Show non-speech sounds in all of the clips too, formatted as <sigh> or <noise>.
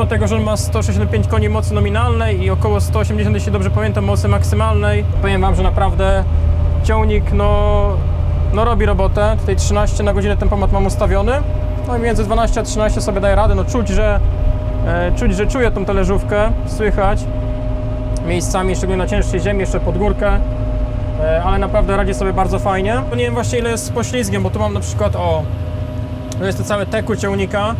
mimo tego, że on ma 165 koni mocy nominalnej i około 180, jeśli dobrze pamiętam, mocy maksymalnej, powiem Wam, że naprawdę ciągnik no, no robi robotę. Tutaj 13 na godzinę tempomat mam ustawiony. No i między 12 a 13 sobie daje radę. No czuć, że, e, czuć, że czuję tą talerzówkę, słychać miejscami, szczególnie na cięższej ziemi, jeszcze pod górkę. E, ale naprawdę radzi sobie bardzo fajnie. Nie wiem właśnie ile jest z poślizgiem, bo tu mam na przykład o, to jest to całe teku ciągnika,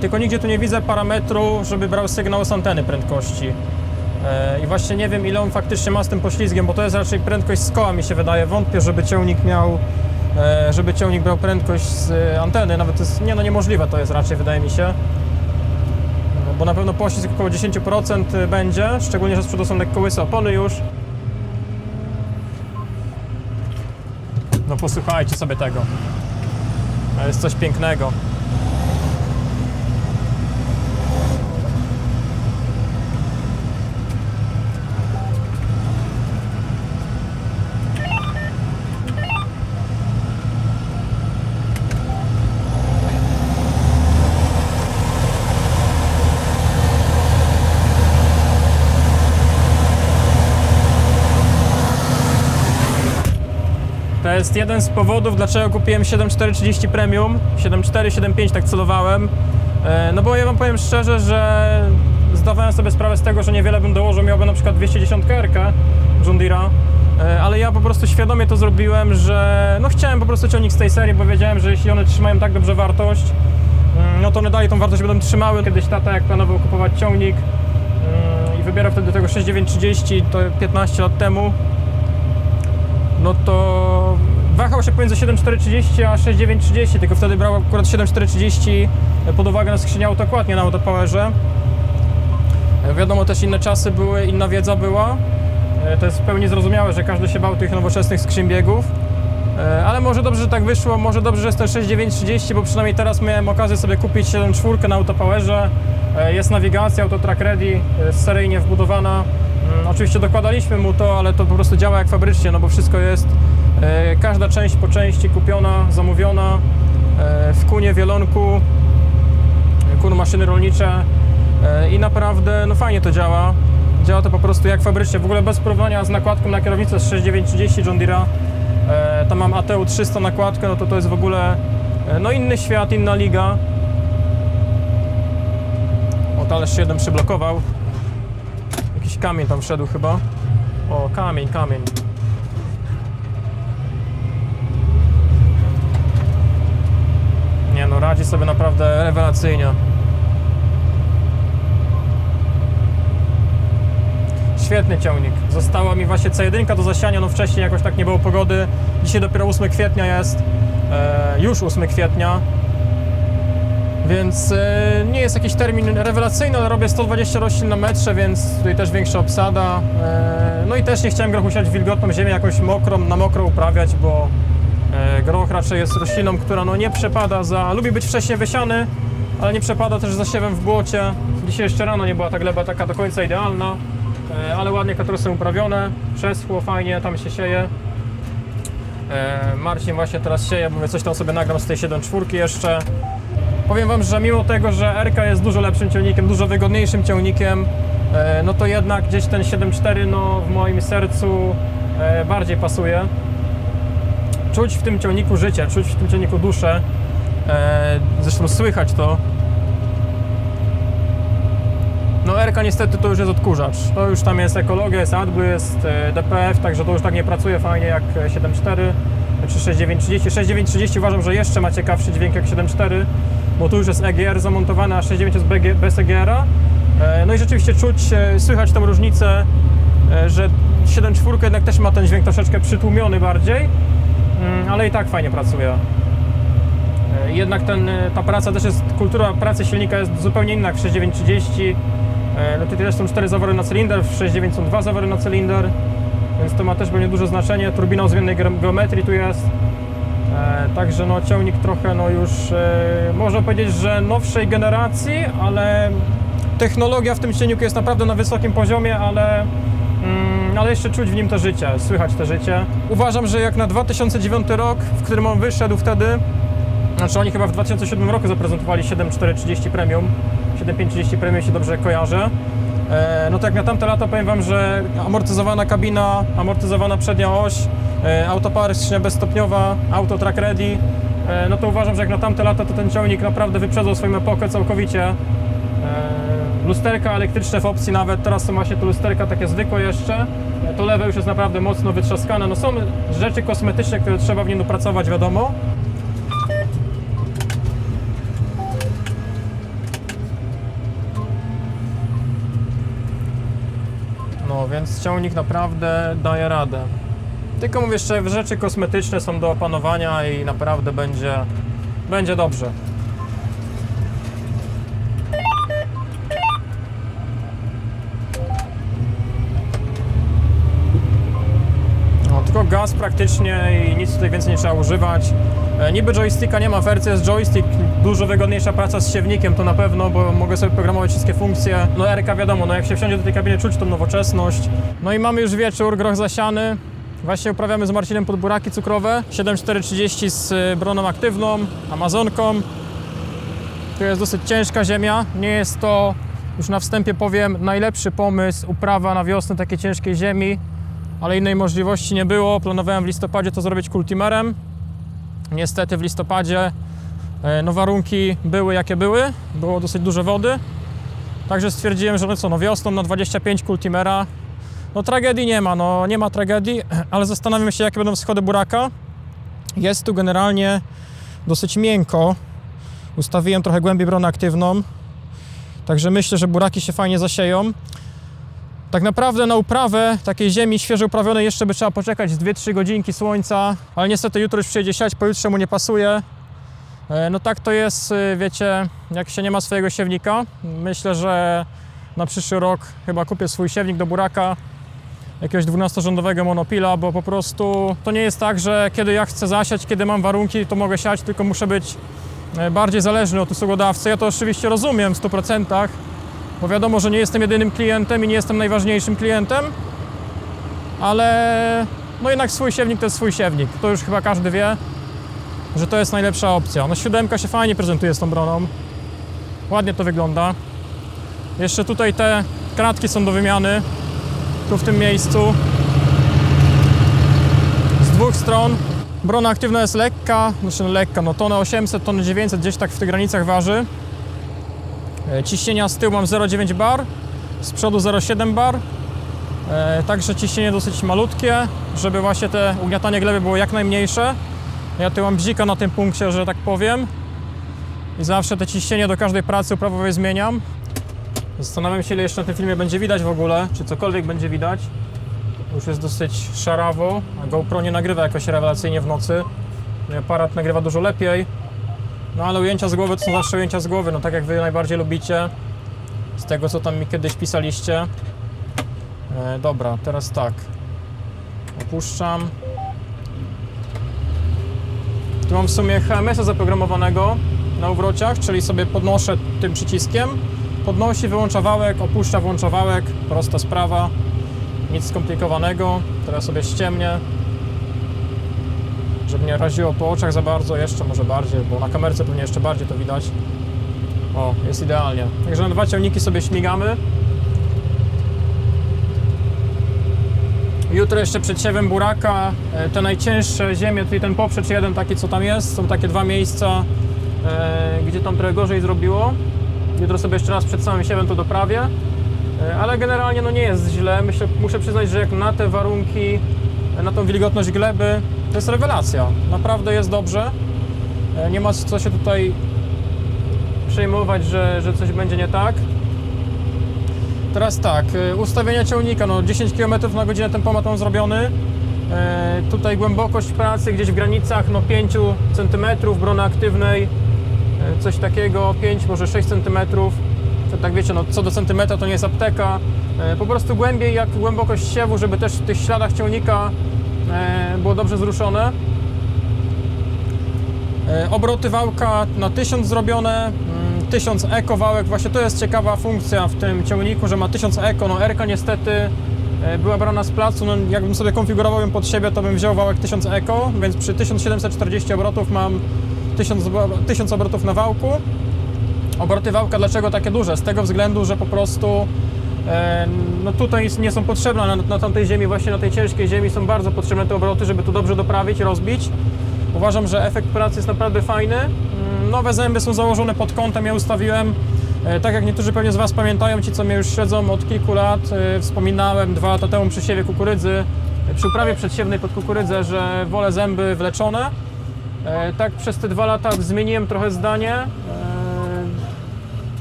tylko nigdzie tu nie widzę parametru, żeby brał sygnał z anteny prędkości. E, I właśnie nie wiem ile on faktycznie ma z tym poślizgiem, bo to jest raczej prędkość z koła mi się wydaje. Wątpię, żeby ciągnik miał, e, żeby ciągnik brał prędkość z e, anteny, nawet to jest, nie no niemożliwe to jest raczej wydaje mi się. No, Bo na pewno poślizg około 10% będzie, szczególnie, że z przodu są lekko łyse opony już. No posłuchajcie sobie tego. To jest coś pięknego. To jest jeden z powodów, dlaczego kupiłem 7430 Premium, 74, 75 tak celowałem. E, No bo ja wam powiem szczerze, że zdawałem sobie sprawę z tego, że niewiele bym dołożył, miałbym na przykład 210 RK John Deere'a, E, ale ja po prostu świadomie to zrobiłem, że no chciałem po prostu ciągnik z tej serii, bo wiedziałem, że jeśli one trzymają tak dobrze wartość, mm, no to one dalej tą wartość będą trzymały. Kiedyś tata jak planował kupować ciągnik mm, i wybierał wtedy tego 6930, to 15 lat temu, no to wahał się pomiędzy 7430 a 6930, tylko wtedy brał akurat 7430 pod uwagę na skrzynię autokład, nie na autopowerze. E, Wiadomo, też inne czasy były, inna wiedza była. E, To jest w pełni zrozumiałe, że każdy się bał tych nowoczesnych skrzyń biegów. E, Ale może dobrze, że tak wyszło, może dobrze, że jest ten 6930, bo przynajmniej teraz miałem okazję sobie kupić 7.4 na autopowerze. E, Jest nawigacja, auto track ready, seryjnie wbudowana. Mm, Oczywiście dokładaliśmy mu to, ale to po prostu działa jak fabrycznie, no bo wszystko jest, e, każda część po części kupiona, zamówiona e, w kunie, wielonku, kun maszyny rolnicze e, i naprawdę no fajnie to działa. Działa to po prostu jak fabrycznie, w ogóle bez porównania z nakładką na kierownicę z 6930 John Deere'a. E, Tam mam ATU 300 nakładkę, no to to jest w ogóle e, no inny świat, inna liga. O, talerz się jeden przyblokował. Kamień tam wszedł chyba. O, kamień, kamień. Nie no, radzi sobie naprawdę rewelacyjnie. Świetny ciągnik. Została mi właśnie C1 do zasiania, no wcześniej jakoś tak nie było pogody. Dzisiaj dopiero 8 kwietnia jest. E, już 8 kwietnia. Więc e, nie jest jakiś termin rewelacyjny, ale robię 120 roślin na metrze, więc tutaj też większa obsada. E, no i też nie chciałem grochu siać wilgotną ziemię, jakąś mokrą, na mokro uprawiać, bo e, groch raczej jest rośliną, która no nie przepada za... Lubi być wcześniej wysiany, ale nie przepada też za siewem w błocie. Dzisiaj jeszcze rano nie była ta gleba taka do końca idealna, ale ładnie katrosy uprawione, przeschło fajnie, tam się sieje. Marcin właśnie teraz sieje, bo mówię, coś tam sobie nagram z tej 7.4 jeszcze. Powiem Wam, że mimo tego, że RK jest dużo lepszym ciągnikiem, dużo wygodniejszym ciągnikiem, e, no to jednak gdzieś ten 7.4 no, w moim sercu e, bardziej pasuje. Czuć w tym ciągniku życie, czuć w tym ciągniku duszę. E, Zresztą słychać to. No RK niestety to już jest odkurzacz. To już tam jest ekologia, jest AdBlue, jest DPF, także to już tak nie pracuje fajnie jak e, 7.4 czy 6.930. 6.930 uważam, że jeszcze ma ciekawszy dźwięk jak 7.4, bo tu już jest EGR zamontowane, a 6.9 jest BG bez EGR-a. E, No i rzeczywiście czuć, e, słychać tą różnicę, e, że 7.4 jednak też ma ten dźwięk troszeczkę przytłumiony bardziej, mm, ale i tak fajnie pracuje. Jednak ten, ta praca też jest, kultura pracy silnika jest zupełnie inna w 6930. E, No tutaj też są 4 zawory na cylinder, w 69 są 2 zawory na cylinder, więc to ma też pewnie duże znaczenie. Turbina o zmiennej ge- geometrii tu jest. E, Także no ciągnik trochę no już e, można powiedzieć, że nowszej generacji, ale technologia w tym silniku jest naprawdę na wysokim poziomie, ale Mm, ale jeszcze czuć w nim to życie, słychać to życie. Uważam, że jak na 2009 rok, w którym on wyszedł wtedy, znaczy oni chyba w 2007 roku zaprezentowali 7430 Premium, 7530 Premium, jeśli dobrze kojarzę. E, No to jak na tamte lata powiem Wam, że amortyzowana kabina, amortyzowana przednia oś, e, autopary, skrzynia bezstopniowa, auto track ready, e, no to uważam, że jak na tamte lata to ten ciągnik naprawdę wyprzedzał swoją epokę całkowicie. Lusterka elektryczne w opcji nawet, teraz są właśnie to lusterka takie zwykłe jeszcze. To lewe już jest naprawdę mocno wytrzaskane. No są rzeczy kosmetyczne, które trzeba w nim dopracować, wiadomo. No więc naprawdę daje radę. Tylko mówię jeszcze, rzeczy kosmetyczne są do opanowania i naprawdę będzie, będzie dobrze. Praktycznie i nic tutaj więcej nie trzeba używać. E, Niby joysticka nie ma, w jest joystick, dużo wygodniejsza praca z siewnikiem to na pewno, bo mogę sobie programować wszystkie funkcje. No RK wiadomo, no jak się wsiądzie do tej kabiny czuć tą nowoczesność. No i mamy już wieczór, groch zasiany. Właśnie uprawiamy z Marcinem podburaki cukrowe, 7430 z y, broną aktywną, amazonką. To jest dosyć ciężka ziemia, nie jest to, już na wstępie powiem, najlepszy pomysł, uprawa na wiosnę takiej ciężkiej ziemi, ale innej możliwości nie było. Planowałem w listopadzie to zrobić kultimerem. Niestety w listopadzie e, no warunki były jakie były, było dosyć dużo wody. Także stwierdziłem, że no co, no wiosną na 25 kultimera. No tragedii nie ma, no nie ma tragedii, <clears throat> ale zastanawiam się jakie będą wschody buraka. Jest tu generalnie dosyć miękko. Ustawiłem trochę głębiej bronę aktywną. Także myślę, że buraki się fajnie zasieją. Tak naprawdę na uprawę takiej ziemi świeżo uprawionej jeszcze by trzeba poczekać z 2-3 godzinki słońca, ale niestety jutro już przyjedzie siać, pojutrze mu nie pasuje. E, No tak to jest, y, wiecie, jak się nie ma swojego siewnika. Myślę, że na przyszły rok chyba kupię swój siewnik do buraka, jakiegoś 12-rządowego monopila, bo po prostu to nie jest tak, że kiedy ja chcę zasiać, kiedy mam warunki, to mogę siać, tylko muszę być e, bardziej zależny od usługodawcy. Ja to oczywiście rozumiem w 100%, bo wiadomo, że nie jestem jedynym klientem i nie jestem najważniejszym klientem, ale no jednak swój siewnik to jest swój siewnik. To już chyba każdy wie, że to jest najlepsza opcja. No siódemka się fajnie prezentuje z tą broną. Ładnie to wygląda. Jeszcze tutaj te kratki są do wymiany. Tu w tym miejscu. Z dwóch stron. Brona aktywna jest lekka, znaczy lekka, no tonę 800, tonę 900, gdzieś tak w tych granicach waży. E, Ciśnienia z tyłu mam 0,9 bar, z przodu 0,7 bar. E, Także ciśnienie dosyć malutkie, żeby właśnie te ugniatanie gleby było jak najmniejsze. Ja tu mam bzika na tym punkcie, że tak powiem. I zawsze te ciśnienie do każdej pracy uprawowej zmieniam. Zastanawiam się, ile jeszcze na tym filmie będzie widać w ogóle, czy cokolwiek będzie widać. Już jest dosyć szarawo, a GoPro nie nagrywa jakoś rewelacyjnie w nocy. Aparat nagrywa dużo lepiej. No ale ujęcia z głowy to są zawsze ujęcia z głowy, no tak jak wy najbardziej lubicie. Z tego, co tam mi kiedyś pisaliście. E, dobra, teraz tak. Opuszczam. Tu mam w sumie HMS-a zaprogramowanego na uwrociach, czyli sobie podnoszę tym przyciskiem. Podnosi, wyłącza wałek, opuszcza, włącza wałek. Prosta sprawa. Nic skomplikowanego. Teraz sobie ściemnię. Żeby nie raziło po oczach za bardzo, jeszcze może bardziej, bo na kamerce pewnie jeszcze bardziej to widać. O, jest idealnie. Także na dwa ciągniki sobie śmigamy. Jutro jeszcze przed siewem buraka, e, te najcięższe ziemie, czyli ten poprzecz jeden taki co tam jest, są takie dwa miejsca, e, gdzie tam trochę gorzej zrobiło. Jutro sobie jeszcze raz przed samym siewem to doprawię, E, ale generalnie no nie jest źle. Myślę, muszę przyznać, że jak na te warunki, na tą wilgotność gleby, to jest rewelacja. Naprawdę jest dobrze. E, Nie ma co się tutaj przejmować, że, że coś będzie nie tak. Teraz tak, y, ustawienia ciągnika, no 10 km na godzinę tempomat mam zrobiony. E, tutaj głębokość pracy gdzieś w granicach no 5 cm, brony aktywnej, e, coś takiego, 5, może 6 cm. Tak wiecie, no co do centymetra to nie jest apteka. E, po prostu głębiej jak głębokość siewu, żeby też w tych śladach ciągnika e, było dobrze zruszone. E, Obroty wałka na 1000 zrobione, mm, 1000 eko wałek, właśnie to jest ciekawa funkcja w tym ciągniku, że ma 1000 eko, no RK niestety e, była brana z placu, no jakbym sobie konfigurował ją pod siebie, to bym wziął wałek 1000 eko, więc przy 1740 obrotów mam 1000, obro- 1000 obrotów na wałku. Obroty wałka dlaczego takie duże? Z tego względu, że po prostu e, no tutaj nie są potrzebne, na, na tamtej ziemi, właśnie na tej ciężkiej ziemi są bardzo potrzebne te obroty, żeby tu dobrze doprawić, rozbić. Uważam, że efekt pracy jest naprawdę fajny. Mm, Nowe zęby są założone pod kątem, ja ustawiłem. E, Tak jak niektórzy pewnie z Was pamiętają, ci co mnie już śledzą od kilku lat, e, wspominałem dwa lata temu przy siewie kukurydzy, e, przy uprawie przedsiewnej pod kukurydzę, że wolę zęby wleczone. Tak przez te dwa lata zmieniłem trochę zdanie.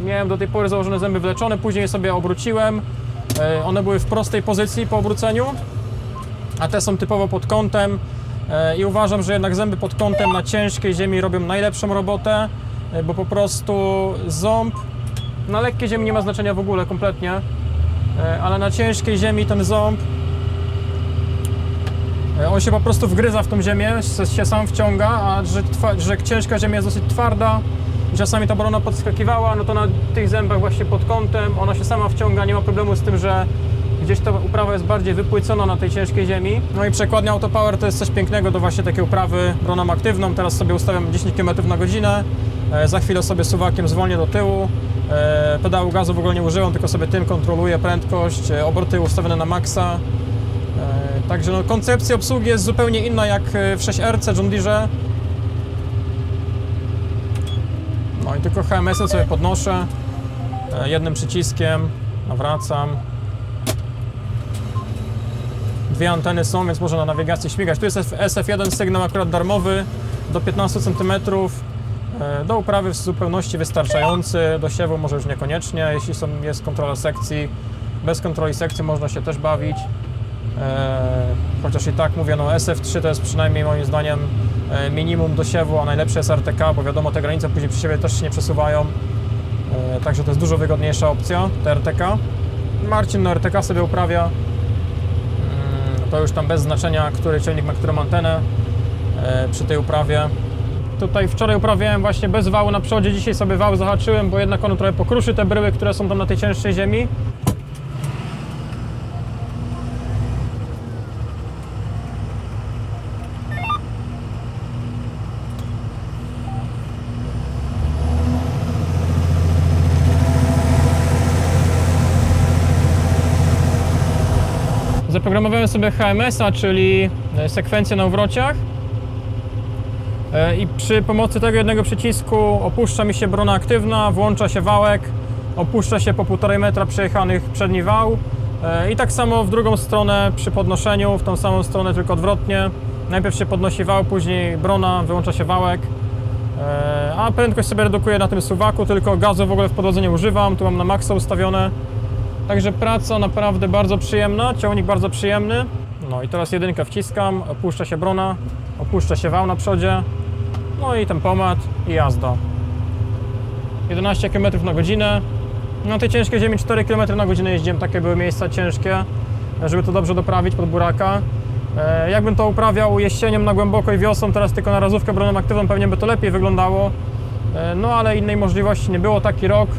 Miałem do tej pory założone zęby wleczone, później sobie obróciłem. E, One były w prostej pozycji po obróceniu, a te są typowo pod kątem. E, I uważam, że jednak zęby pod kątem na ciężkiej ziemi robią najlepszą robotę, e, bo po prostu ząb na lekkiej ziemi nie ma znaczenia w ogóle kompletnie, ale na ciężkiej ziemi ten ząb on się po prostu wgryza w tą ziemię, się- sam wciąga, a że, że ciężka ziemia jest dosyć twarda, czasami ta brona podskakiwała, no to na tych zębach właśnie pod kątem ona się sama wciąga, nie ma problemu z tym, że gdzieś ta uprawa jest bardziej wypłycona na tej ciężkiej ziemi. No i przekładnia Autopower to jest coś pięknego do właśnie takiej uprawy broną aktywną. Teraz sobie ustawiam 10 km na godzinę, e, za chwilę sobie suwakiem zwolnię do tyłu. E, pedału gazu w ogóle nie używam, tylko sobie tym kontroluję prędkość, e, obroty ustawione na maksa. E, Także no, koncepcja obsługi jest zupełnie inna jak e, w 6RC John Deere. No i tylko HMS-em sobie podnoszę e, jednym przyciskiem, nawracam. Dwie anteny są, więc można na nawigacji śmigać. Tu jest SF1 sygnał akurat darmowy do 15 cm. E, Do uprawy w zupełności wystarczający, do siewu może już niekoniecznie, jeśli są, jest kontrola sekcji. Bez kontroli sekcji można się też bawić. E, chociaż i tak mówię, no SF3 to jest przynajmniej moim zdaniem minimum do siewu, a najlepsze jest RTK, bo wiadomo te granice później przy siebie też się nie przesuwają. E, także to jest dużo wygodniejsza opcja, te RTK. Marcin no RTK sobie uprawia. Mm, To już tam bez znaczenia, który ciągnik ma którą antenę e, przy tej uprawie. Tutaj wczoraj uprawiałem właśnie bez wału na przodzie, dzisiaj sobie wał zahaczyłem, bo jednak on trochę pokruszy te bryły, które są tam na tej cięższej ziemi. Zaprogramowałem sobie HMS-a, czyli e, sekwencję na uwrociach. E, I przy pomocy tego jednego przycisku opuszcza mi się brona aktywna, włącza się wałek, opuszcza się po 1,5 metra przejechanych przedni wał. E, I tak samo w drugą stronę przy podnoszeniu, w tą samą stronę, tylko odwrotnie. Najpierw się podnosi wał, później brona, wyłącza się wałek. A prędkość sobie redukuję na tym suwaku, tylko gazu w ogóle w podłodze nie używam, tu mam na maksa ustawione. Także praca naprawdę bardzo przyjemna, ciągnik bardzo przyjemny. No i teraz jedynkę wciskam, opuszcza się brona, opuszcza się wał na przodzie, no i tempomat i jazda. 11 km na godzinę. Na tej ciężkiej ziemi 4 km na godzinę jeździłem, takie były miejsca ciężkie, żeby to dobrze doprawić pod buraka. E, Jakbym to uprawiał jesieniem na głęboko i wiosną, teraz tylko na razówkę broną aktywną, pewnie by to lepiej wyglądało. E, No ale innej możliwości nie było, taki rok.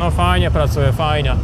No fajnie pracuje, fajnie.